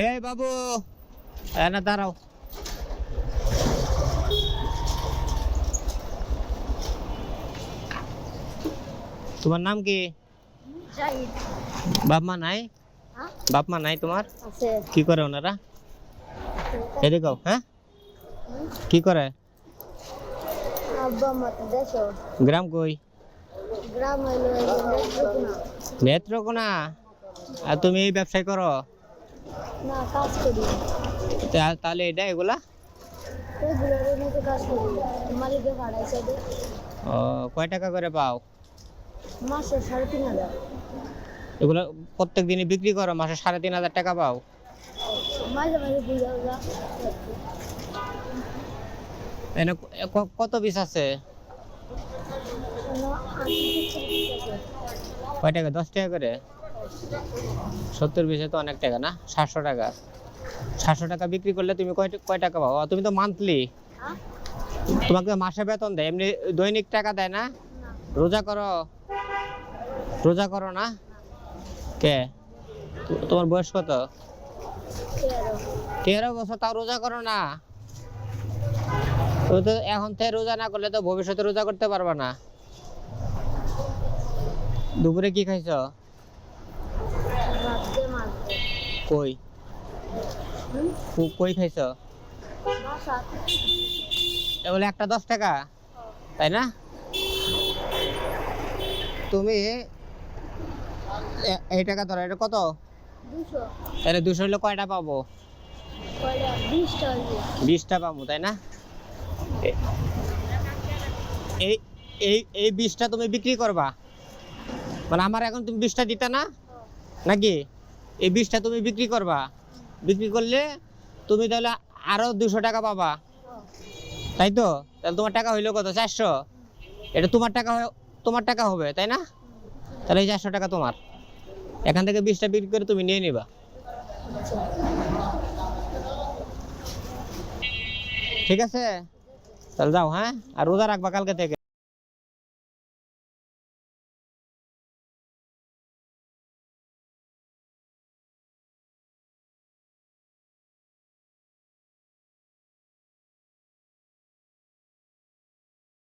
এই বাবু না দাঁড়াও। তোমার নাম কি? বাপ মা নাই? হ্যাঁ? বাপ মা নাই তোমার? কি করে ওনারা? এদিকে হ্যাঁ? কি করে? গ্রাম কই? নেত্রকোনা? আর তুমি এই ব্যবসায় করো? না কাজ করি। তাহলে এটা এগুলা? রেগুলার মধ্যে কাজ করি। মালিকে ভাড়াইছে দে ও কয় টাকা করে পাও? মাসে সাড়ে তিন হাজার। এগুলো প্রত্যেক দিনই বিক্রি করো মাসে সাড়ে তিন হাজার টাকা পাও? মাঝে মাঝে এনে কত পিস আছে। কয় টাকা? দশ টাকা করে? সত্তর পিসে তো অনেক টাকা না? সাতশো টাকা। সাতশো টাকা বিক্রি করলে তুমি কয় কয় টাকা আর তুমি তো মান্থলি তোমাকে মাসে বেতন দেয়। এমনি দৈনিক টাকা দেয় না? রোজা করো। রোজা করো না? কে? তোমার বয়স কত? তেরো বছর তাও রোজা করো না? তুমি তো এখন থেকে রোজা না করলে তো ভবিষ্যতে রোজা করতে পারবা না। দুপুরে কি খাইছ? কই? কই খাইছ? বলে একটা দশ টাকা তাই না? তুমি এই টাকা ধরো এটা কত? তাহলে দুশো হলে কয়টা পাবো? বিশটা পাবো তাই না? এই এই এই বিশটা তুমি বিক্রি করবা? মানে আমার এখন তুমি বিশটা দিতে না? নাকি? এই বিশটা তুমি বিক্রি করবা। বিক্রি করলে তুমি তাহলে আরও দুশো টাকা পাবা। তাই তো? তাহলে তোমার টাকা হইল কত? চারশো। এটা তোমার টাকা তোমার টাকা হবে, তাই না? তাহলে এই চারশো টাকা তোমার। এখান থেকে বিশটা বিক্রি করে তুমি নিয়ে নিবা। ঠিক আছে? তাহলে যাও হ্যাঁ? আর রোজা রাখবা কালকে থেকে।